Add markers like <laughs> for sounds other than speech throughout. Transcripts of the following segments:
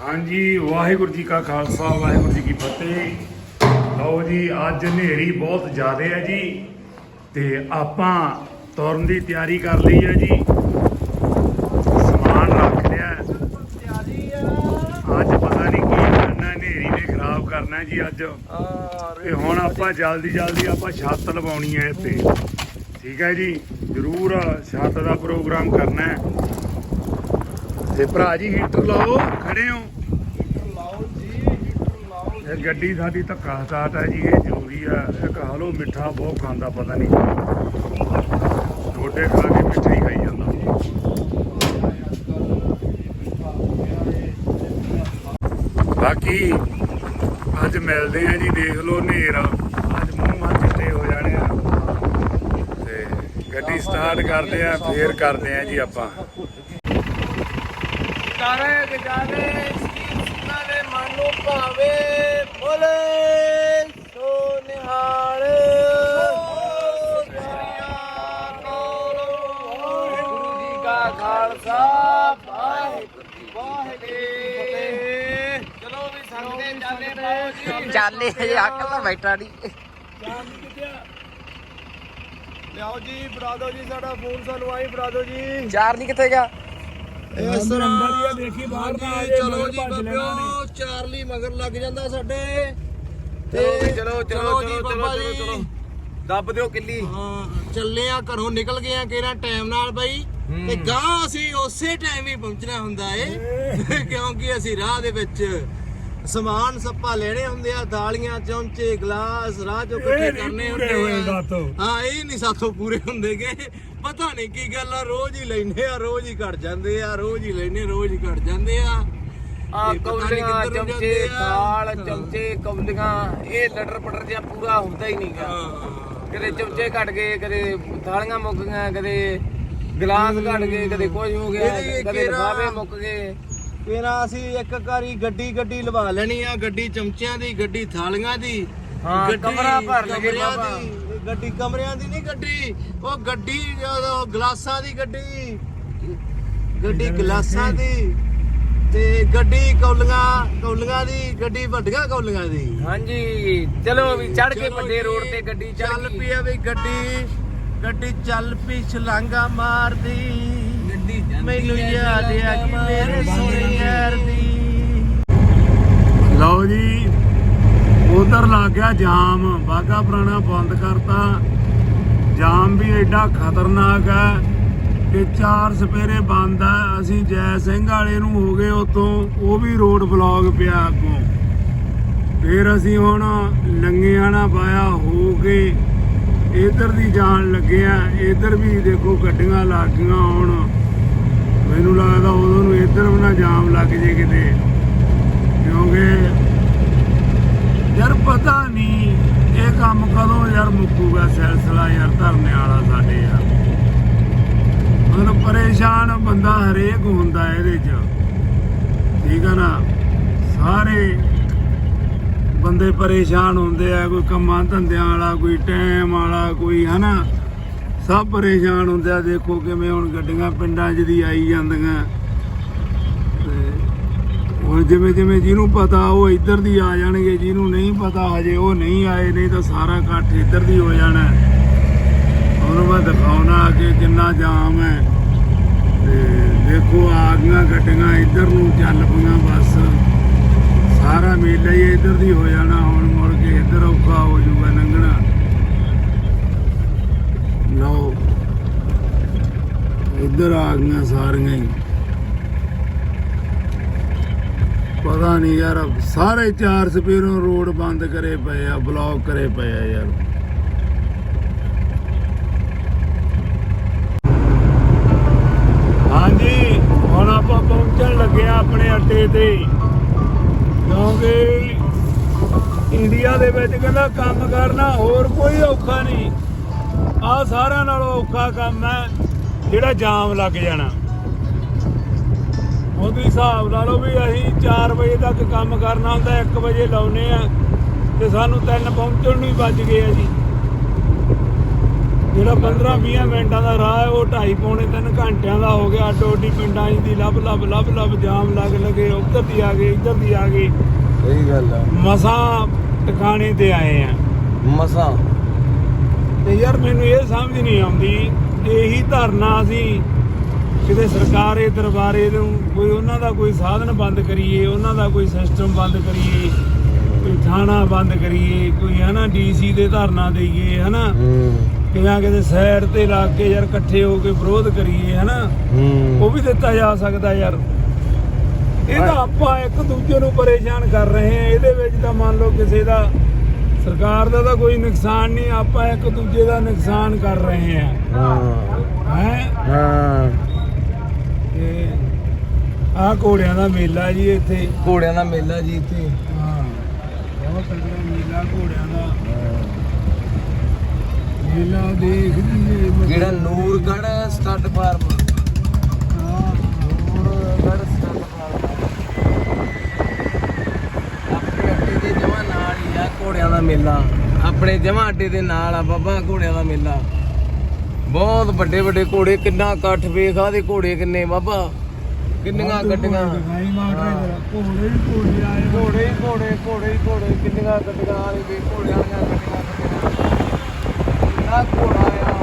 ਹਾਂਜੀ, ਵਾਹਿਗੁਰੂ ਜੀ ਕਾ ਖਾਲਸਾ, ਵਾਹਿਗੁਰੂ ਜੀ ਕੀ ਫਤਿਹ। ਲਓ ਜੀ, ਅੱਜ ਹਨੇਰੀ ਬਹੁਤ ਜ਼ਿਆਦਾ ਹੈ ਜੀ, ਤੇ ਆਪਾਂ ਤੁਰਨ ਦੀ ਤਿਆਰੀ ਕਰ ਲਈ ਹੈ ਜੀ। ਸਮਾਨ ਰੱਖ ਲਿਆ। ਅੱਜ ਪਤਾ ਨਹੀਂ ਕੀ ਕਰਨਾ, ਹਨੇਰੀ ਨੇ ਖਰਾਬ ਕਰਨਾ ਜੀ ਅੱਜ। ਤੇ ਹੁਣ ਆਪਾਂ ਜਲਦੀ ਜਲਦੀ ਆਪਾਂ ਛੱਤ ਲਵਾਉਣੀ ਹੈ ਇੱਥੇ। ਠੀਕ ਹੈ ਜੀ, ਜ਼ਰੂਰ ਛੱਤ ਦਾ ਪ੍ਰੋਗਰਾਮ ਕਰਨਾ ਹੈ। ਤੇ ਭਰਾ ਜੀ ਹੀਟਰ ਲਾਓ, ਖੜੇ ਹੋ। ਇਹ ਗੱਡੀ ਸਾਡੀ ਧੱਕਾ ਸਟਾਰਟ ਹੈ ਜੀ, ਇਹ ਜ਼ਰੂਰੀ ਆ ਇੱਕ ਹਲੋ ਮਿੱਠਾ ਬਹੁਤ ਖਾਂਦਾ, ਪਤਾ ਨਹੀਂ। ਛੋਟੇ ਖਾ ਕੇ ਮਿੱਠਾ ਹੀ ਖਾਈ ਜਾਂਦਾ। ਬਾਕੀ, ਅੱਜ ਮਿਲਦੇ ਆ ਜੀ, ਦੇਖ ਲਓ ਹਨੇਰ। ਅੱਜ ਮੂੰਹ ਮਾ ਚਿੱਟੇ ਹੋ ਜਾਣੇ ਆ। ਤੇ ਗੱਡੀ ਸਟਾਰਟ ਕਰਦੇ ਆ, ਫੇਰ ਕਰਦੇ ਆ ਜੀ ਆਪਾਂ। ਸਿੰਘਾਂ ਦੇ ਮਨ ਨੂੰ ਭਾਵੇ ਬੋਲੇ ਸੋ ਨਿਹਾਲ। ਗੁਰੂ ਜੀ ਕਾ ਖਾਲਸਾ ਵਾਹਿਗੁਰੂ ਜੀ ਵਾਹਿਗੁਰੂ ਚਲੋ ਵੀ ਸੰਗਦੇ ਜਾਣੇ ਪਾਓ ਜੀ ਚਾਲੇ ਹਜੇ ਅਕਲ ਤਾਂ ਬੈਠਾ ਨਹੀਂ ਲਿਆਓ ਜੀ ਫੜਾ ਦਿਓ ਜੀ ਸਾਡਾ ਫੋਨ ਸਾਨੂੰ ਆਈ ਫੜਾ ਦਿਓ ਜੀ। ਚਾਰ ਨਹੀਂ ਕਿੱਥੇ ਗਿਆ? ਇਸ ਅੰਦਰ ਹੀ ਆ, ਦੇਖੀ ਬਾਹਰ ਨਾ ਆ ਜਾਏ, ਚਲੋ ਜੀ ਬੱਬਿਓ ਚਾਰਲੀ ਮਗਰ ਲੱਗ ਜਾਂਦਾ ਸਾਡੇ। ਚਲੋ ਜੀ, ਚਲੋ, ਚਲੋ, ਜੀ, ਚਲੋ, ਬਾਬਾ ਚਲੋ, ਜੀ। ਚਲੋ। ਦੱਬ ਦਿਓ ਕਿੱਲੀ। ਹਾਂ ਚੱਲੇ ਆ ਘਰੋਂ ਨਿਕਲ ਗਏ ਆ ਕਿਹੜਾ ਟਾਈਮ ਨਾਲ ਬਾਈ? ਤੇ ਗਾਂ ਅਸੀਂ ਉਸੇ ਟਾਈਮ ਹੀ ਪਹੁੰਚਣਾ ਹੁੰਦਾ ਏ <laughs> ਕਿਉਂਕਿ ਅਸੀਂ ਰਾਹ ਦੇ ਵਿੱਚ ਸਮਾਨ ਸੱਪਾ ਲੈਣੇ ਹੁੰਦੇ ਆ ਦਾਲੀਆਂ ਚਮਚੇ ਗਲਾਸ ਰਾਹ ਚੋਂ ਇਕੱਠੇ ਕਰਨੇ ਹੁੰਦੇ ਆ। ਹਾਂ ਇਹ ਨਹੀਂ ਸਾਥੋਂ ਪੂਰੇ ਹੁੰਦੇਗੇ ਪਤਾ ਨਹੀਂ ਕੀ ਗੱਲ ਆ ਰੋਜ਼ ਹੀ ਲੈਨੇ ਆ ਰੋਜ਼ ਹੀ ਘਟ ਜਾਂਦੇ ਆ ਰੋਜ਼ ਹੀ ਲੈਨੇ ਰੋਜ਼ ਹੀ ਘਟ ਜਾਂਦੇ ਆ। ਆ ਕੌਲੀਆਂ ਚਮਚੇ। ਥਾਲ ਚਮਚੇ ਕੌਲੀਆਂ ਇਹ ਲਟਰ ਪਟਰ ਜਿਹਾ ਪੂਰਾ ਹੁੰਦਾ ਹੀ ਨਹੀਂਗਾ ਕਦੇ ਚਮਚੇ ਘਟ ਗਏ ਕਦੇ ਥਾਲੀਆਂ ਮੁੱਕ ਗਈਆਂ ਕਦੇ ਗਲਾਸ ਘਟ ਗਏ ਕਦੇ ਕੁਝ ਹੋ ਗਿਆ ਕਦੇ ਲਿਫਾਫੇ ਮੁੱਕ ਗਏ। ਤੇਰਾ ਅਸੀਂ ਇੱਕ ਵਾਰੀ ਗੱਡੀ ਗੱਡੀ ਲਵਾ ਲੈਣੀ ਆ ਗੱਡੀ ਚਮਚਿਆਂ ਦੀ ਗੱਡੀ ਥਾਲੀਆਂ ਦੀ ਹਾਂ, ਕਮਰਾ ਭਰ ਲਗੇ ਬਾਬਾ। ਗੱਡੀ ਕਮਰਿਆਂ ਦੀ ਨਹੀਂ ਗੱਡੀ ਉਹ ਗੱਡੀ ਉਹ ਗਲਾਸਾਂ ਦੀ ਗੱਡੀ। ਗੱਡੀ ਗਲਾਸਾਂ ਦੀ ਤੇ ਗੱਡੀ ਕੌਲੀਆਂ ਕੌਲੀਆਂ ਦੀ ਗੱਡੀ ਵੱਡੀਆਂ ਕੌਲੀਆਂ ਦੀ। ਹਾਂਜੀ ਚਲੋ ਵੀ ਚੜ ਕੇ ਵੱਡੇ ਰੋਡ ਤੇ ਗੱਡੀ ਚੱਲ ਚੱਲ ਪਈ ਆ ਵੀ ਗੱਡੀ ਗੱਡੀ ਚੱਲ ਪਈ ਛਲਾਂਗਾ ਮਾਰਦੀ। ਗੱਡੀ ਜਾਂਦੀ ਮੈਨੂੰ ਯਾਦ ਆ ਕਿ ਮੇਰੇ ਸੋਹਣੇ ਯਾਰ ਦੀ। ਲਓ ਜੀ ਉਧਰ ਲੱਗ ਗਿਆ ਜਾਮ ਬਾਗਾ ਪੁਰਾਣਾ ਬੰਦ ਕਰਤਾ। ਜਾਮ ਵੀ ਐਡਾ ਖਤਰਨਾਕ ਹੈ ਕਿ ਚਾਰ ਸਪੇਰੇ ਬੰਦ ਹੈ। ਅਸੀਂ ਜੈ ਸਿੰਘ ਵਾਲੇ ਨੂੰ ਹੋ ਗਏ ਉਤੋਂ ਉਹ ਵੀ ਰੋਡ ਬਲੌਕ ਪਿਆ ਅੱਗੋਂ। ਫਿਰ ਅਸੀਂ ਹੁਣ ਲੰਗਿਆਣਾ ਪਾਇਆ ਹੋ ਕੇ ਇਧਰ ਦੀ ਜਾਣ ਲੱਗੇ ਆ ਇਧਰ ਵੀ ਦੇਖੋ ਗੱਡੀਆਂ ਲੱਗ ਗਈਆਂ ਹੁਣ। ਮੈਨੂੰ ਲੱਗਦਾ ਉਦੋਂ ਨੂੰ ਇਧਰ ਵੀ ਨਾ ਜਾਮ ਲੱਗ ਜੇ ਕਿਤੇ। ਕਿਉਂਕਿ ਯਾਰ ਪਤਾ ਨਹੀਂ, ਇਹ ਕੰਮ ਕਦੋਂ ਯਾਰ ਮੁੱਕੂਗਾ ਸਿਲਸਿਲਾ ਯਾਰ ਧਰਨੇ ਵਾਲਾ ਸਾਡੇ ਯਾਰ। ਮਤਲਬ ਪਰੇਸ਼ਾਨ ਬੰਦਾ ਹਰੇਕ ਹੁੰਦਾ ਇਹਦੇ 'ਚ। ਠੀਕ ਆ ਨਾ? ਸਾਰੇ ਬੰਦੇ ਪਰੇਸ਼ਾਨ ਹੁੰਦੇ ਆ, ਕੋਈ ਕੰਮਾਂ ਧੰਦਿਆਂ ਵਾਲਾ, ਕੋਈ ਟਾਈਮ ਵਾਲਾ, ਕੋਈ ਹਨਾ? ਸਭ ਪਰੇਸ਼ਾਨ ਹੁੰਦੇ ਆ, ਦੇਖੋ ਕਿਵੇਂ ਹੁਣ ਗੱਡੀਆਂ ਪਿੰਡਾਂ 'ਚ ਦੀ ਆਈ ਜਾਂਦੀਆਂ। ਹੁਣ ਜਿਵੇਂ ਜਿਵੇਂ ਜਿਹਨੂੰ ਪਤਾ ਉਹ ਇੱਧਰ ਦੀ ਆ ਜਾਣਗੇ, ਜਿਹਨੂੰ ਨਹੀਂ ਪਤਾ ਹਜੇ ਉਹ ਨਹੀਂ ਆਏ, ਨਹੀਂ ਤਾਂ ਸਾਰਾ ਇਕੱਠ ਇੱਧਰ ਦੀ ਹੋ ਜਾਣਾ। ਹੈ। ਹੁਣ ਮੈਂ ਦਿਖਾਉਣਾ ਕਿ ਕਿੰਨਾ ਜਾਮ ਹੈ। ਤੇ ਦੇਖੋ ਆ ਗਈਆਂ ਗੱਡੀਆਂ ਇੱਧਰ ਨੂੰ ਚੱਲ ਪਈਆਂ ਬਸ। ਸਾਰਾ ਮੇਲਾ ਹੀ ਇੱਧਰ ਦੀ ਹੋ ਜਾਣਾ, ਹੁਣ ਮੁੜ ਕੇ ਇੱਧਰ ਔਖਾ ਹੋ ਜੂਗਾ ਲੰਘਣਾ। ਲਓ, ਇੱਧਰ ਆ ਗਈਆਂ ਸਾਰੀਆਂ ਹੀ। ਪਤਾ ਨਹੀਂ ਯਾਰ ਸਾਰੇ ਚਾਰ ਸਪੀਰੋਂ ਰੋਡ ਬੰਦ ਕਰੇ ਪਏ ਆ, ਬਲੌਕ ਕਰੇ ਪਏ ਆ ਯਾਰ। ਹਾਂਜੀ, ਹੁਣ ਆਪਾਂ ਪਹੁੰਚਣ ਲੱਗੇ ਆ ਆਪਣੇ ਅੱਡੇ ਤੇ। ਕਿਉਂਕਿ ਇੰਡੀਆ ਦੇ ਵਿੱਚ ਕਹਿੰਦਾ ਕੰਮ ਕਰਨਾ ਹੋਰ ਕੋਈ ਔਖਾ ਨਹੀਂ। ਆ ਸਾਰਿਆਂ ਨਾਲੋਂ ਔਖਾ ਕੰਮ ਹੈ, ਜਿਹੜਾ ਜਾਮ ਲੱਗ ਜਾਣਾ। ਉਹਦੇ ਹਿਸਾਬ ਲਾ ਲਓ ਵੀ ਅਸੀਂ 4 ਵਜੇ ਤੱਕ ਕੰਮ ਕਰਨਾ ਹੁੰਦਾ 1 ਵਜੇ ਲਾਉਨੇ ਆ ਤੇ ਸਾਨੂੰ 3 ਪਹੁੰਚਣ ਨੂੰ ਹੀ ਵੱਜ ਗਏ ਆ ਜੀ। ਜਿਹੜਾ 15 20 ਮਿੰਟਾਂ ਦਾ ਰਾਹ ਹੈ ਉਹ 2.5 ਪੌਣੇ 3 ਘੰਟਿਆਂ ਦਾ ਹੋ ਗਿਆ। ਅੱਡੀ ਪਿੰਡਾਂ ਦੀ ਲੱਭ ਲੱਭ ਲੱਭ ਲੱਭ ਜਾਮ ਲੱਗ ਲਗੇ ਉੱਧਰ ਦੀ ਆ ਗਏ ਇੱਧਰ ਦੀ ਆ ਗਏ। ਸਹੀ ਗੱਲ ਆ। ਮਸਾਂ ਟਿਕਾਣੇ ਤੇ ਆਏ ਆ। ਮਸਾਂ। ਤੇ ਯਾਰ ਮੈਨੂੰ ਇਹ ਸਮਝ ਨਹੀਂ ਆਉਂਦੀ ਇਹੀ ਧਰਨਾ ਸੀ ਕਿਤੇ ਸਰਕਾਰੇ ਦਰਬਾਰੇ ਨੂੰ ਕੋਈ ਉਹਨਾਂ ਦਾ ਕੋਈ ਸਾਧਨ ਬੰਦ ਕਰੀਏ ਉਹਨਾਂ ਦਾ ਕੋਈ ਸਿਸਟਮ ਬੰਦ ਕਰੀਏ ਕੋਈ ਥਾਣਾ ਬੰਦ ਕਰੀਏ ਕੋਈ ਹਨਾ ਡੀਸੀ ਦੇ ਧਰਨਾ ਦੇਈਏ ਹਨਾ? ਹੂੰ। ਕਿ ਜਾਂ ਕਿਤੇ ਸਾਈਡ ਤੇ ਲਾ ਕੇ ਯਾਰ ਇਕੱਠੇ ਹੋ ਕੇ ਵਿਰੋਧ ਕਰੀਏ ਹਨਾ? ਉਹ ਵੀ ਦਿੱਤਾ ਜਾ ਸਕਦਾ ਯਾਰ। ਇਹ ਤਾਂ ਆਪਾਂ ਇੱਕ ਦੂਜੇ ਨੂੰ ਪਰੇਸ਼ਾਨ ਕਰ ਰਹੇ ਹਾਂ ਇਹਦੇ ਵਿੱਚ ਤਾਂ ਮੰਨ ਲਓ ਕਿਸੇ ਦਾ ਸਰਕਾਰ ਦਾ ਤਾਂ ਕੋਈ ਨੁਕਸਾਨ ਨਹੀਂ ਆਪਾਂ ਇੱਕ ਦੂਜੇ ਦਾ ਨੁਕਸਾਨ ਕਰ ਰਹੇ ਹਾਂ। ਹਾਂ? ਹੈ। ਆਹ ਘੋੜਿਆਂ ਦਾ ਮੇਲਾ ਜੀ ਇੱਥੇ। ਘੋੜਿਆਂ ਦਾ ਮੇਲਾ ਜੀ ਇੱਥੇ। ਹਾਂ ਬਹੁਤ ਮੇਲਾ ਘੋੜਿਆਂ ਦਾ। ਮੇਲਾ ਦੇਖ ਜੀ ਜਿਹੜਾ ਨੂਰਗੜ੍ਹ ਸਟੱਡ ਫਾਰਮ। ਹਾਂ। Nurgarh stud farm. ਆਪਣੇ ਅੱਡੇ ਦੇ ਜਮਾ ਨਾਲ ਹੀ ਆ ਘੋੜਿਆਂ ਦਾ ਮੇਲਾ। ਆਪਣੇ ਜਮਾ ਅੱਡੇ ਦੇ ਨਾਲ ਆ ਬਾਬਾ ਘੋੜਿਆਂ ਦਾ ਮੇਲਾ। ਬਹੁਤ ਵੱਡੇ ਵੱਡੇ ਘੋੜੇ ਕਿੰਨਾ ਇਕੱਠ ਵੇਖ ਆ ਦੇ ਘੋੜੇ ਕਿੰਨੇ ਬਾਬਾ। ਕਿੰਨੀਆਂ ਗੱਡੀਆਂ? ਨਹੀਂ ਘੋੜੇ ਹੀ। ਘੋੜੇ ਆਏ। ਘੋੜੇ ਹੀ ਘੋੜੇ ਘੋੜੇ ਹੀ ਘੋੜੇ ਕਿੰਨੀਆਂ ਗੱਡੀਆਂ ਆ ਰਹੀ ਵੇ ਘੋੜਿਆਂ ਵਾਲੀਆਂ ਗੱਡੀਆਂ ਕਿੰਨਾ ਘੋੜਾ ਆਇਆ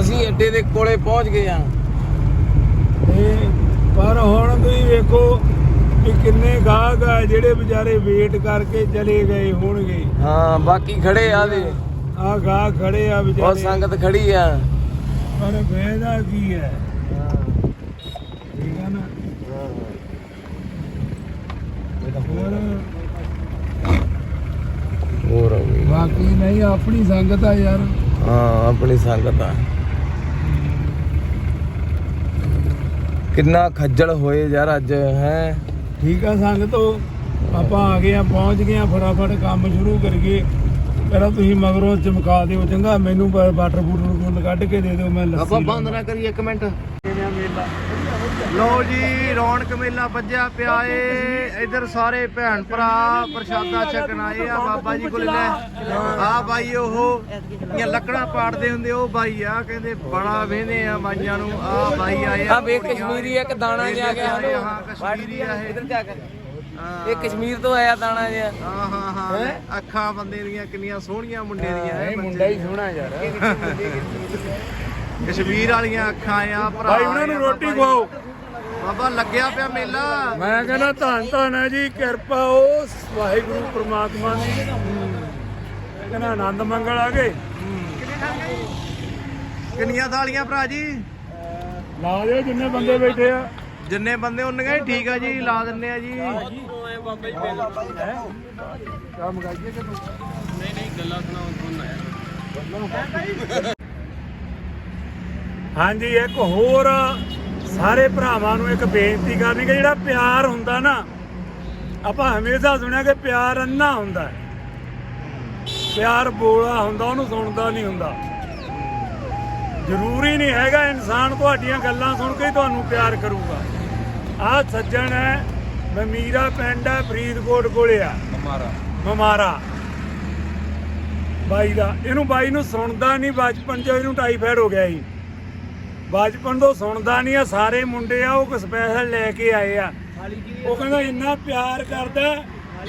ਅਸੀਂ ਅੱਡੇ ਦੇ ਕੋਲੇ ਪਹੁੰਚ ਗਏ ਆ ਤੇ ਪਰ ਹੁਣ ਤੁਸੀਂ ਵੇਖੋ ਕਿ ਕਿੰਨੇ ਗਾਹਕ ਆ ਜਿਹੜੇ ਵਿਚਾਰੇ ਵੇਟ ਕਰਕੇ ਚਲੇ ਗਏ ਹੋਣਗੇ। ਹਾਂ ਬਾਕੀ ਖੜੇ ਆ ਦੇ ਆ ਗਾਹਕ ਖੜੇ ਆ ਬਹੁਤ ਵਿਚਾਰੇ ਸੰਗਤ ਖੜੀ ਆ। ਪਰ ਫਾਇਦਾ ਕੀ ਹੈ? ਠੀਕ ਹੈ ਨਾ? ਹੋਰ? ਹੋਰ ਆ ਗਈ। ਬਾਕੀ ਨਹੀਂ ਆਪਣੀ ਸੰਗਤ ਆ ਯਾਰ। ਹਾਂ ਆਪਣੀ ਸੰਗਤ ਆ। ਕਿੰਨਾ ਖੱਜਲ ਹੋਏ ਯਾਰ ਅੱਜ ਹੈ? ਠੀਕ ਆ ਸੰਗਤੋ ਆਪਾਂ ਆ ਗਏ ਆ ਪਹੁੰਚ ਗਏ ਆ ਫਟਾਫਟ ਕੰਮ ਸ਼ੁਰੂ ਕਰੀਏ। ਪਹਿਲਾਂ ਤੁਸੀਂ ਮਗਰੋਂ ਚਮਕਾ ਦਿਓ ਚੰਗਾ? ਮੈਨੂੰ ਵਾਟਰ ਬੂਟਰ ਕੱਢ ਕੇ ਦੇ ਦਿਓ ਮੈਂ ਲੱਸੀ ਆਪਾਂ ਬੰਦ ਨਾ ਕਰੀਏ ਇੱਕ ਮਿੰਟ। ਲਓ ਜੀ ਰੌਣਕ ਮੇਲਾ ਵੱਜਿਆ ਪਿਆ ਏ। ਇਧਰ ਸਾਰੇ ਭੈਣ ਭਰਾ ਪ੍ਰਸ਼ਾਦਾ ਛਕਣ ਆਏ ਆ ਬਾਬਾ ਜੀ ਕੋਲ ਲੈ। ਆ ਬਾਈ ਉਹ ਇਹ ਲੱਕੜਾਂ ਪਾੜਦੇ ਹੁੰਦੇ ਉਹ ਬਾਈ ਆ ਕਹਿੰਦੇ ਬੜਾ ਵੇਹਦੇ ਆ ਬਾਈਆਂ ਨੂੰ। ਆ ਬਾਈ ਆਏ ਆ ਵੇਖ ਕਸ਼ਮੀਰੀ ਇੱਕ ਦਾਣਾ ਜਿਹਾ ਗਿਆ। ਹਾਂ, ਹਾਂ ਕਸ਼ਮੀਰੀ ਆ ਇਹ। ਇਧਰ ਜਾ ਕੇ। ਇਹ ਕਸ਼ਮੀਰ ਤੋਂ ਆਇਆ ਦਾਣਾ ਜਿਹਾ। ਹਾਂ ਹਾਂ ਹਾਂ। ਅੱਖਾਂ ਬੰਦੇ ਦੀਆਂ ਕਿੰਨੀਆਂ ਸੋਹਣੀਆਂ ਮੁੰਡੇ ਦੀਆਂ ਇਹ ਮੁੰਡਾ ਹੀ ਸੋਹਣਾ ਯਾਰ। ਕਸ਼ਮੀਰ ਵਾਲੀਆਂ ਅੱਖਾਂ ਆ ਭਰਾ ਭਾਈ ਉਹਨਾਂ ਨੂੰ ਰੋਟੀ। ਖਵਾਓ। ਬਾਬਾ ਲੱਗਿਆ ਪਿਆ ਮੇਲਾ। ਮੈਂ ਕਹਿੰਦਾ ਧੰਨ ਧੰਨ ਹੈ ਜੀ ਕਿਰਪਾ ਉਸ ਵਾਹਿਗੁਰੂ ਪ੍ਰਮਾਤਮਾ ਦੀ। ਕਹਿੰਦਾ ਆਨੰਦ ਮੰਗਲ ਆ ਗਏ। ਕਿੰਨੀਆਂ ਥਾਲੀਆਂ ਭਰਾ ਜੀ? ਲਾ ਦਿਓ ਜਿੰਨੇ ਬੰਦੇ ਬੈਠੇ ਆ। ਜਿੰਨੇ ਬੰਦੇ ਉਹਨੀਆਂ ਹੀ ਠੀਕ ਆ ਜੀ, ਲਾ ਦਿੰਨੇ ਆ ਜੀ। ਕੰਮ ਕਰੀਏ ਕਿ ਹਾਂਜੀ, ਇੱਕ ਹੋਰ ਸਾਰੇ ਭਰਾਵਾਂ ਨੂੰ ਇੱਕ ਬੇਨਤੀ ਕਰਨੀ ਕਿ ਜਿਹੜਾ ਪਿਆਰ ਹੁੰਦਾ ਨਾ, ਆਪਾਂ ਹਮੇਸ਼ਾ ਸੁਣਿਆ ਕਿ ਪਿਆਰ ਅੰਨਾ ਹੁੰਦਾ ਹੈ। ਪਿਆਰ ਬੋਲਾ ਹੁੰਦਾ, ਉਹਨੂੰ ਸੁਣਦਾ ਨਹੀਂ ਹੁੰਦਾ। ਜ਼ਰੂਰੀ ਨਹੀਂ ਹੈਗਾ ਇਨਸਾਨ ਤੁਹਾਡੀਆਂ ਗੱਲਾਂ ਸੁਣ ਕੇ ਤੁਹਾਨੂੰ ਪਿਆਰ ਕਰੂਗਾ। ਆਹ ਸੱਜਣ ਹੈ ਮਮੀਰਾ ਪਿੰਡ ਹੈ ਫਰੀਦਕੋਟ ਕੋਲੇ ਆ। ਹਮਾਰਾ ਮਮਾਰਾ। ਬਾਈ ਦਾ ਇਹਨੂੰ ਬਾਈ ਨੂੰ ਸੁਣਦਾ ਨਹੀਂ ਬਚਪਨ 'ਚ ਇਹਨੂੰ ਟਾਈਫਾਇਡ ਹੋ ਗਿਆ ਸੀ ਬਚਪਨ ਤੋਂ ਸੁਣਦਾ ਨਹੀਂ ਆ ਸਾਰੇ ਮੁੰਡੇ ਆ ਉਹ ਸਪੈਸ਼ਲ ਲੈ ਕੇ ਆਏ ਆ। ਉਹ ਕਹਿੰਦਾ ਇੰਨਾ ਪਿਆਰ ਕਰਦਾ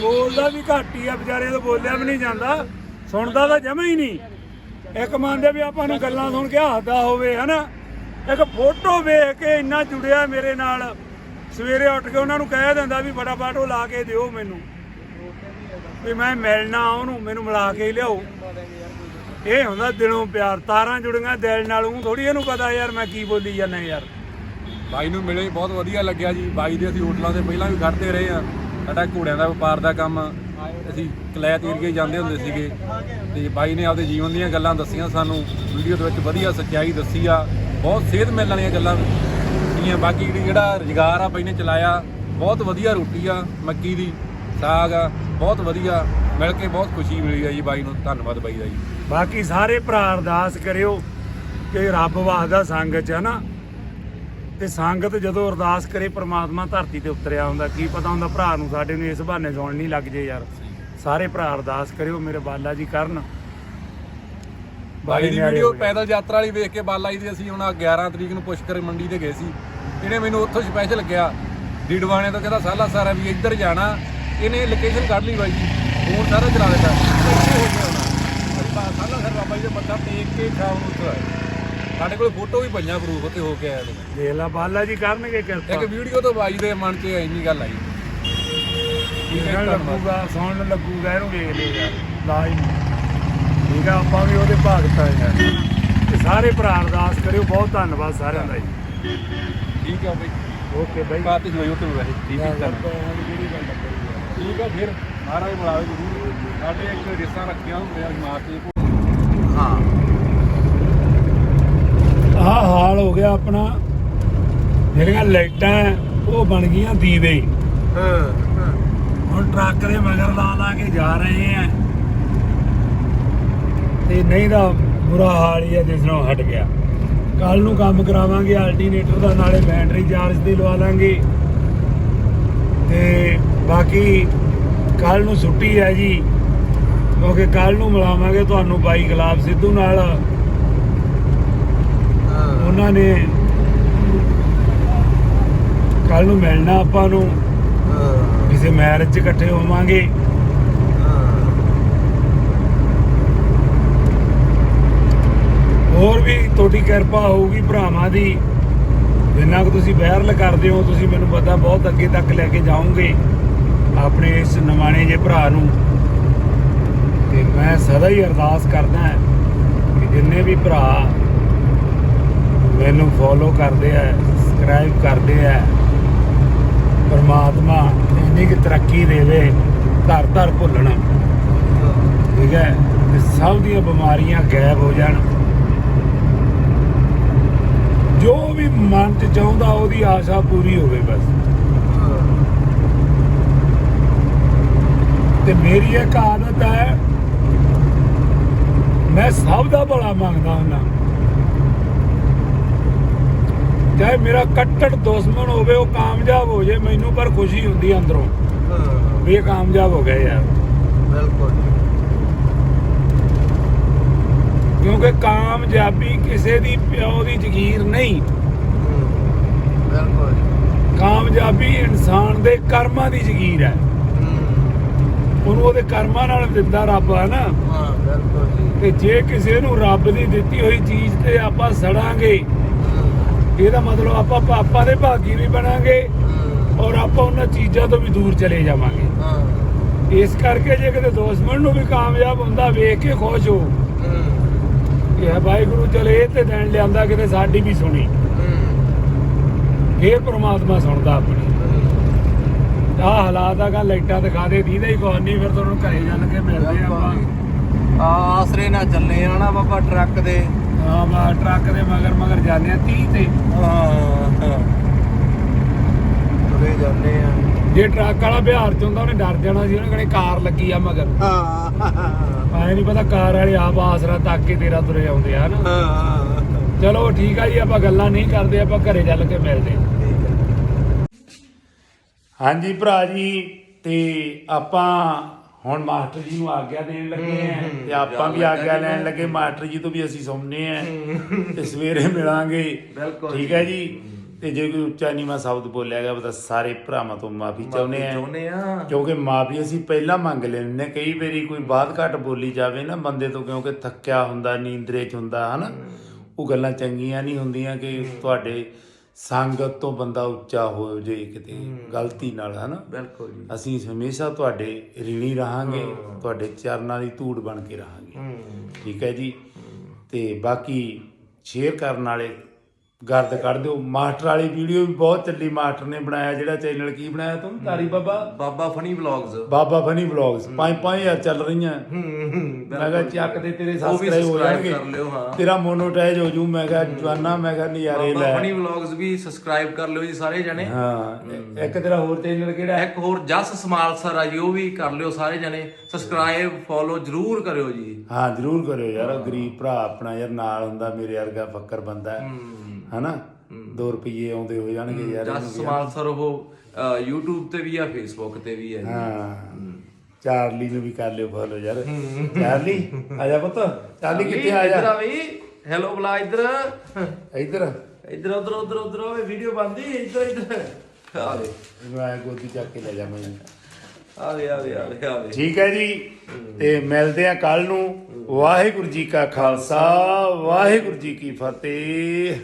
ਬੋਲਦਾ ਵੀ ਘੱਟ ਹੀ ਆ ਵਿਚਾਰੇ ਤੋਂ ਬੋਲਿਆ ਵੀ ਨਹੀਂ ਜਾਂਦਾ। ਸੁਣਦਾ ਤਾਂ ਜਮਾ ਹੀ ਨਹੀਂ। ਇੱਕ ਮੰਨਦੇ ਵੀ ਆਪਾਂ ਨੂੰ ਗੱਲਾਂ ਸੁਣ ਕੇ ਹੱਸਦਾ ਹੋਵੇ ਹਨਾ? ਇੱਕ ਫੋਟੋ ਵੇਖ ਕੇ ਇੰਨਾ ਜੁੜਿਆ ਮੇਰੇ ਨਾਲ। ਸਵੇਰੇ ਉੱਠ ਕੇ ਉਹਨਾਂ ਨੂੰ ਕਹਿ ਦਿੰਦਾ ਵੀ ਫਟਾਫਟ ਉਹ ਲਾ ਕੇ ਦਿਓ ਮੈਨੂੰ। ਵੀ ਮੈਂ ਮਿਲਣਾ ਉਹਨੂੰ, ਮੈਨੂੰ ਮਿਲਾ ਕੇ ਲਿਆਓ। ਇਹ ਹੁੰਦਾ ਦਿਲੋਂ ਪਿਆਰ, ਤਾਰਾਂ ਜੁੜੀਆਂ ਦਿਲ ਨਾਲ, ਉਹ ਥੋੜੀ ਇਹਨੂੰ ਪਤਾ ਯਾਰ ਮੈਂ ਕੀ ਬੋਲੀ ਜਾਂਦਾ ਯਾਰ। ਬਾਈ ਨੂੰ ਮਿਲੇ ਬਹੁਤ ਵਧੀਆ ਲੱਗਿਆ ਜੀ। ਬਾਈ ਦੇ ਅਸੀਂ ਹੋਟਲਾਂ ਤੇ ਪਹਿਲਾਂ ਵੀ ਖੜਦੇ ਰਹੇ ਆ ਸਾਡਾ ਘੋੜਿਆਂ ਦਾ ਵਪਾਰ ਦਾ ਕੰਮ। ਅਸੀਂ ਕਲੈਤ ਏਰੀਏ ਜਾਂਦੇ ਹੁੰਦੇ ਸੀਗੇ। ਤੇ ਬਾਈ ਨੇ ਆਪਦੇ ਜੀਵਨ ਦੀਆਂ ਗੱਲਾਂ ਦੱਸੀਆਂ ਸਾਨੂੰ। ਵੀਡੀਓ ਦੇ ਵਿੱਚ ਵਧੀਆ ਸੱਚਾਈ ਦੱਸੀ ਆ। ਬਹੁਤ ਸਿਹਤ ਮਿਲਣ ਵਾਲੀਆਂ ਗੱਲਾਂ ਕੀਆਂ ਬਾਕੀ ਜਿਹੜੀ ਜਿਹੜਾ ਰੁਜ਼ਗਾਰ ਆ ਬਾਈ ਨੇ ਚਲਾਇਆ ਬਹੁਤ ਵਧੀਆ ਰੋਟੀ ਆ ਮੱਕੀ ਦੀ ਸਾਗ ਆ ਬਹੁਤ ਵਧੀਆ। ਮਿਲ ਕੇ ਬਹੁਤ ਖੁਸ਼ੀ ਮਿਲੀ ਆ ਜੀ ਬਾਈ ਨੂੰ ਧੰਨਵਾਦ ਬਾਈ ਦਾ ਜੀ। ਬਾਕੀ ਸਾਰੇ ਭਰਾ ਅਰਦਾਸ ਕਰਿਓ ਕਿ ਰੱਬ ਵਾਸਦਾ ਸੰਗ ਚ ਹੈ ਨਾ। ਤੇ ਸੰਗਤ ਜਦੋਂ ਅਰਦਾਸ ਕਰੇ ਪ੍ਰਮਾਤਮਾ ਧਰਤੀ ਤੇ ਉਤਰਿਆ ਹੁੰਦਾ। ਕੀ ਪਤਾ ਹੁੰਦਾ ਭਰਾ ਨੂੰ ਸਾਡੇ ਨੂੰ ਇਸ ਬਹਾਨੇ ਸੁਣ ਨਹੀਂ ਲੱਗ ਜੇ ਯਾਰ। ਸਾਰੇ ਭਰਾ ਅਰਦਾਸ ਕਰਿਓ ਮੇਰੇ ਬਾਲਾ ਜੀ ਕਰਨ। ਬਾਈ ਦੀ ਵੀਡੀਓ। ਪੈਦਲ ਯਾਤਰਾ ਵਾਲੀ ਵੇਖ ਕੇ ਬਾਲਾ ਜੀ ਦੀ ਅਸੀਂ ਹੁਣ ਆਹ 11 ਤਰੀਕ ਨੂੰ ਪੁਸ਼ਕਰ ਮੰਡੀ ਤੇ ਗਏ ਸੀ। ਇਹਨੇ ਮੈਨੂੰ ਉੱਥੋਂ ਸਪੈਸ਼ਲ ਗਿਆ ਡੀਡਵਾਣੇ ਤੋਂ ਕਹਿੰਦਾ ਸਾਲਾ ਸਾਰਾ ਵੀ ਇੱਧਰ ਜਾਣਾ ਇਹਨੇ ਲੋਕੇਸ਼ਨ ਕੱਢ ਲਈ ਬਾਈ ਜੀ ਫੋਨ ਸਾਰਾ ਚਲਾ ਦਿੱਤਾ। ਇੱਥੇ ਹੋ ਗਿਆ ਸਾਲਾ ਸਰ ਬਾਬਾ ਜੀ ਦਾ ਮੱਥਾ ਟੇਕ ਕੇ ਸ਼ਾਮ ਨੂੰ ਉੱਥੇ ਆਏ। ਸਾਡੇ ਕੋਲ ਫੋਟੋ ਵੀ ਪਈਆਂ ਪ੍ਰੂਫ ਉੱਥੇ ਹੋ ਕੇ ਆਇਆ ਤੇ ਦੇਖ ਲਾ ਬਾਲਾ ਜੀ ਕਰਨਗੇ ਕਿਰਪਾ। ਇੱਕ ਵੀਡੀਓ ਤੋਂ ਬਾਈ ਦੇ ਮਨ 'ਚ ਇੰਨੀ ਗੱਲ ਆਈ। ਲੱਗੂਗਾ ਸੁਣਨ ਲੱਗੂਗਾ ਇਹਨੂੰ ਵੇਖ ਯਾਰ ਲਾਜ਼ਮੀ ਠੀਕ ਆ ਆਪਾਂ ਵੀ ਉਹਦੇ ਭਗਤ ਆ। ਯਾਰ ਤੇ ਸਾਰੇ ਭਰਾ ਅਰਦਾਸ ਕਰਿਓ ਬਹੁਤ ਧੰਨਵਾਦ ਸਾਰਿਆਂ ਦਾ ਜੀ। ਠੀਕ ਹੈ ਬਾਈ। ਓਕੇ ਬਾਈ। ਬਾਤ ਹੀ ਹੋਈ ਉੱਥੇ ਵੈਸੇ ਠੀਕ ਹੈ ਠੀਕ ਹੈ ਫਿਰ ਮਹਾਰਾਜ ਬੁਲਾਵੇ ਜਰੂਰ। ਸਾਡੇ ਇੱਕ ਰਿਸ਼ਤਾ ਰੱਖਿਆ ਹੁੰਦੇ ਆ ਮਾਰਚ ਦੇ ਹਾਂ। ਆਹ ਹਾਲ ਹੋ ਗਿਆ ਆਪਣਾ। ਜਿਹੜੀਆਂ ਲਾਈਟਾਂ ਹੈ, ਉਹ ਬਣ ਗਈਆਂ ਦੀਵੇ। ਹੁਣ ਟਰੱਕ ਦੇ ਮਗਰ ਲਾ ਲਾ ਕੇ ਜਾ ਰਹੇ ਆ ਤੇ ਨਹੀਂ ਦਾ ਬੁਰਾ ਹਾਲ ਹੀ ਹੈ ਜਿਸ ਨੂੰ ਹਟ ਗਿਆ। ਕੱਲ ਨੂੰ ਕੰਮ ਕਰਾਵਾਂਗੇ ਅਲਟਰਨੇਟਰ ਦਾ ਨਾਲੇ ਬੈਟਰੀ ਚਾਰਜ ਦੀ ਲਵਾ ਲਾਂਗੇ। ਤੇ ਬਾਕੀ ਕੱਲ ਨੂੰ ਛੁੱਟੀ ਹੈ ਜੀ। ਕਿਉਂਕਿ ਕੱਲ ਨੂੰ ਮਿਲਾਵਾਂਗੇ ਤੁਹਾਨੂੰ ਬਾਈ ਗੁਲਾਬ ਸਿੱਧੂ ਨਾਲ। ਉਹਨਾਂ ਨੇ ਕੱਲ ਨੂੰ ਮਿਲਣਾ ਆਪਾਂ ਨੂੰ। ਕਿਸੇ ਮੈਰਿਜ 'ਚ ਇਕੱਠੇ ਹੋਵਾਂਗੇ। ਹੋਰ ਵੀ ਤੁਹਾਡੀ ਕਿਰਪਾ ਹੋਊਗੀ ਭਰਾਵਾਂ ਦੀ। ਜਿੰਨਾ ਕੁ ਤੁਸੀਂ ਬਹਿਰਲ ਕਰਦੇ ਹੋ, ਤੁਸੀਂ ਮੈਨੂੰ ਪਤਾ ਬਹੁਤ ਅੱਗੇ ਤੱਕ ਲੈ ਕੇ ਜਾਓਗੇ ਆਪਣੇ ਇਸ ਨਵਾਣੇ ਜੇ ਭਰਾ ਨੂੰ। ਤੇ ਮੈਂ ਸਦਾ ਹੀ ਅਰਦਾਸ ਕਰਦਾ ਕਿ ਜਿੰਨੇ ਵੀ ਭਰਾ ਮੈਨੂੰ ਫੋਲੋ ਕਰਦੇ ਆ ਸਬਸਕ੍ਰਾਈਬ ਕਰਦੇ ਆ, ਪਰਮਾਤਮਾ ਇੰਨੀ ਕਿ ਤਰੱਕੀ ਦੇਵੇ, ਧਰ ਧਰ ਭੁੱਲਣਾ। ਠੀਕ ਹੈ? ਤੇ ਸਭ ਦੀਆਂ ਬਿਮਾਰੀਆਂ ਗਾਇਬ ਹੋ ਜਾਣ। ਜੋ ਵੀ ਮਨ ਚ ਚਾਹੁੰਦਾ ਉਹਦੀ ਆਸ਼ਾ ਪੂਰੀ ਹੋਵੇ ਬਸ। ਤੇ ਮੇਰੀ ਇੱਕ ਆਦਤ ਹੈ ਮੈਂ ਸਭ ਦਾ ਭਲਾ ਮੰਗਦਾ ਹੁੰਦਾ। ਚਾਹੇ ਮੇਰਾ ਕੱਟੜ ਦੁਸ਼ਮਣ ਹੋਵੇ ਉਹ ਕਾਮਯਾਬ ਹੋ ਜੇ ਮੈਨੂੰ ਪਰ ਖੁਸ਼ੀ ਹੁੰਦੀ ਅੰਦਰੋਂ। ਵੀ ਇਹ ਕਾਮਯਾਬ ਹੋ ਗਿਆ ਯਾਰ। ਬਿਲਕੁਲ ਕਿਉਂਕਿ ਕਾਮਯਾਬੀ ਕਿਸੇ ਦੀ ਪਿਓ ਦੀ ਜ਼ਗੀਰ ਨਹੀਂ। ਬਿਲਕੁਲ ਕਾਮਯਾਬੀ ਇਨਸਾਨ ਦੇ ਕਰਮਾਂ ਦੀ ਜ਼ਗੀਰ ਹੈ। ਉਹਨੂੰ ਉਹਦੇ ਕਰਮਾਂ ਨਾਲ ਦਿੰਦਾ ਰੱਬ ਹੈ ਨਾ। ਹਾਂ ਬਿਲਕੁਲ ਜੀ। ਤੇ ਜੇ ਕਿਸੇ ਨੂੰ ਰੱਬ ਦੀ ਦਿੱਤੀ ਹੋਈ ਚੀਜ਼ ਤੇ ਆਪਾਂ ਸੜਾਂਗੇ ਇਹਦਾ ਮਤਲਬ ਆਪਾਂ ਪਾਪਾਂ ਦੇ ਭਾਗੀ ਵੀ ਬਣਾਂਗੇ ਔਰ ਆਪਾਂ ਉਹਨਾਂ ਚੀਜ਼ਾਂ ਤੋਂ ਵੀ ਦੂਰ ਚਲੇ ਜਾਵਾਂਗੇ। ਹਾਂ। ਇਸ ਕਰਕੇ ਜੇ ਕਿਤੇ ਦੁਸ਼ਮਣ ਨੂੰ ਵੀ ਕਾਮਯਾਬ ਹੁੰਦਾ ਵੇਖ ਕੇ ਖੁਸ਼ ਹੋ। ਇਹ ਵਾਹਿਗੁਰੂ ਚਲੇ ਤੇ ਦੇਣ ਲਿਆਂਦਾ ਕਿਤੇ ਸਾਡੀ ਵੀ ਸੁਣੀ। ਫੇਰ ਪ੍ਰਮਾਤਮਾ ਸੁਣਦਾ ਆਪਣੀ। ਆਹ ਹਾਲਾਤ ਆ ਗਾ ਲਾਈਟਾਂ ਦਿਖਾ ਦੇ ਦੀਦਾ ਹੀ ਕੋਈ ਨਹੀਂ ਫਿਰ ਤੁਹਾਨੂੰ ਘਰੇ ਜਾਣ ਕੇ ਮਿਲਦੇ ਆਪਾਂ। ਆ ਆਸਰੇ ਨਾਲ ਚੱਲੇ ਆ ਨਾ ਬਾਬਾ ਟਰੱਕ ਦੇ। ਹਾਂ ਬਾ ਟਰੱਕ ਦੇ ਮਗਰ ਮਗਰ ਜਾਂਦੇ ਆ 30 ਤੇ। ਹਾਂ। ਤੁਰੇ ਜਾਂਦੇ ਆ। ਜੇ ਟਰੱਕ ਵਾਲਾ ਬਿਹਾਰ ਚ ਹੁੰਦਾ ਉਹਨੇ ਡਰ ਜਾਣਾ ਸੀ ਉਹਨੇ ਕਹਣੇ ਕਾਰ ਲੱਗੀ ਆ ਮਗਰ। ਹਾਂ। ਐ ਨਹੀਂ ਪਤਾ ਕਾਰ ਵਾਲੇ ਆਪ ਆਸਰਾ ਤੱਕ ਕੇ ਤੇਰਾ ਤੁਰੇ ਆਉਂਦੇ ਆ ਨਾ ਚਲੋ ਠੀਕ ਆ ਜੀ ਆਪਾਂ ਗੱਲਾਂ ਨਹੀਂ ਕਰਦੇ ਆਪਾਂ ਘਰੇ ਚੱਲ ਕੇ ਮਿਲਦੇ ਹਾਂ। ਹਾਂਜੀ ਭਰਾ ਜੀ ਤੇ ਆਪਾਂ ਹੁਣ ਮਾਸਟਰ ਜੀ ਨੂੰ ਆਗਿਆ ਦੇਣ ਲੱਗੇ ਆਂ ਤੇ ਆਪਾਂ ਵੀ ਆਗਿਆ ਲੈਣ ਲੱਗੇ ਮਾਸਟਰ ਜੀ ਤੋਂ ਵੀ ਅਸੀਂ ਸੁਣਨੇ ਆਂ ਤੇ ਸਵੇਰੇ ਮਿਲਾਂਗੇ। ਬਿਲਕੁਲ ਠੀਕ ਹੈ ਜੀ। ਤੇ ਜੇ ਕੋਈ ਉੱਚਾ ਨੀਵਾਂ ਸ਼ਬਦ ਬੋਲਿਆ ਗਿਆ ਤਾਂ ਸਾਰੇ ਭਰਾਵਾਂ ਤੋਂ ਮਾਫੀ ਚਾਹੁੰਦੇ ਆਂ ਚਾਹੁੰਦੇ ਆ ਕਿਉਂਕਿ ਮਾਫੀ ਅਸੀਂ ਪਹਿਲਾਂ ਮੰਗ ਲੈਂਦੇ ਕਈ ਵਾਰੀ ਕੋਈ ਬਾਤ ਘੱਟ ਬੋਲੀ ਜਾਵੇ ਨਾ ਬੰਦੇ ਤੋਂ ਕਿਉਂਕਿ ਥੱਕਿਆ ਹੁੰਦਾ ਨੀਂਦਰੇ ਚ ਹੁੰਦਾ ਹਨਾ? ਉਹ ਗੱਲਾਂ ਚੰਗੀਆਂ ਨਹੀਂ ਹੁੰਦੀਆਂ ਕਿ ਤੁਹਾਡੇ ਸੰਗਤ ਤੋਂ ਬੰਦਾ ਉੱਚਾ ਹੋ ਜੇ ਕਿਤੇ ਗਲਤੀ ਨਾਲ ਹਨਾ? ਬਿਲਕੁਲ ਜੀ। ਅਸੀਂ ਹਮੇਸ਼ਾ ਤੁਹਾਡੇ ਰੀਣੀ ਰਹਾਂਗੇ ਤੁਹਾਡੇ ਚਰਨਾਂ ਦੀ ਧੂੜ ਬਣ ਕੇ ਰਹਾਂਗੇ। ਠੀਕ ਹੈ ਜੀ? ਤੇ ਬਾਕੀ ਸ਼ੇਅਰ ਕਰਨ ਵਾਲੇ ਗਰਦ ਕੱਢ ਦਿਓ। ਮਾਸਟਰ ਵਾਲੀ ਵੀਡੀਓ ਵੀ ਬਹੁਤ ਚੱਲੀ। ਮਾਸਟਰ ਨੇ ਬਣਾਇਆ ਜਿਹੜਾ ਚੈਨਲ ਕੀ ਬਣਾਇਆ ਤੂੰ? ਤਾਰੀ ਬਾਬਾ? ਬਾਬਾ ਫਨੀ ਵਲੌਗਸ ਬਾਬਾ ਫਨੀ ਵਲੌਗਸ 5-5000 ਚੱਲ ਰਹੀਆਂ। ਮੈਂ ਕਿਹਾ ਚੱਕ ਦੇ ਤੇਰੇ ਸਬਸਕ੍ਰਾਈਬ ਹੋ ਜਾਣਗੇ। ਕਰ ਲਿਓ, ਹਾਂ। ਤੇਰਾ ਮੋਨੋਟਾਈਜ਼ ਹੋ ਜੂ। ਮੈਂ ਕਿਹਾ ਜਵਾਨਾ ਮੈਂ ਕਿਹਾ ਨਜ਼ਾਰੇ ਬਾਬਾ ਲੈ। ਫਨੀ ਵਲੌਗਸ ਵੀ ਸਬਸਕ੍ਰਾਈਬ ਕਰ ਲਿਓ ਜੀ ਸਾਰੇ ਜਣੇ। ਹਾਂ। ਇੱਕ ਤੇਰਾ ਹੋਰ ਚੈਨਲ ਕਿਹੜਾ? ਇੱਕ ਹੋਰ ਜਸ ਸਮਾਲਸਰ ਆ ਜੀ ਉਹ ਵੀ ਕਰ ਲਿਓ ਸਾਰੇ ਜਣੇ। ਸਬਸਕ੍ਰਾਈਬ ਫੋਲੋ ਜਰੂਰ ਕਰਿਓ ਜੀ। ਹਾਂ ਜਰੂਰ ਕਰਿਓ ਯਾਰ। ਗਰੀਬ ਭਰਾ ਆਪਣਾ ਯਾਰ ਨਾਲ ਹੁੰਦਾ ਮੇਰੇ ਵਰਗਾ ਫੱਕਰ ਬੰਦਾ। ਹੈ। ਹਨਾ? 2 ਰੁਪਏ ਆਉਂਦੇ ਹੋ ਜਾਣਗੇ ਯਾਰ ਜਸ ਇਹਨੂੰ ਵੀ। ਸਮਾਲਸਰ ਉਹ YouTube ਤੇ ਵੀ ਆ Facebook ਤੇ ਵੀ ਜੀ। ਹਾਂ। ਚਾਰਲੀ ਨੂੰ ਵੀ ਕਰ ਲਿਓ ਫੋਲੋ ਯਾਰ। ਚਾਰਲੀ ਆ ਜਾ ਪੁੱਤ। ਚਾਰਲੀ ਕਿੱਥੇ ਆ ਇੱਧਰ ਜਾ ਬਈ ਹੈਲੋ ਬੁਲਾ ਇੱਧਰ। ਇੱਧਰ। ਇੱਧਰ ਉਧਰ ਉਧਰ ਉਧਰ। ਓਏ ਵੀਡੀਓ ਬੰਦੀ ਇੱਧਰ ਇੱਧਰ। ਆ ਇਹਨੂੰ ਆਇਆ ਗੋਦੀ ਚੱਕ ਕੇ ਲੈ ਜਾ ਮੈਨੂੰ ਆ ਦੇ ਆ ਦੇ ਆ ਦੇ ਆ ਦੇ ਠੀਕ ਹੈ ਜੀ। ਤੇ ਮਿਲਦੇ ਆ ਕੱਲ ਨੂੰ। ਵਾਹਿਗੁਰੂ ਜੀ ਕਾ ਖਾਲਸਾ। ਵਾਹਿਗੁਰੂ ਜੀ ਕੀ ਫਤਿਹ।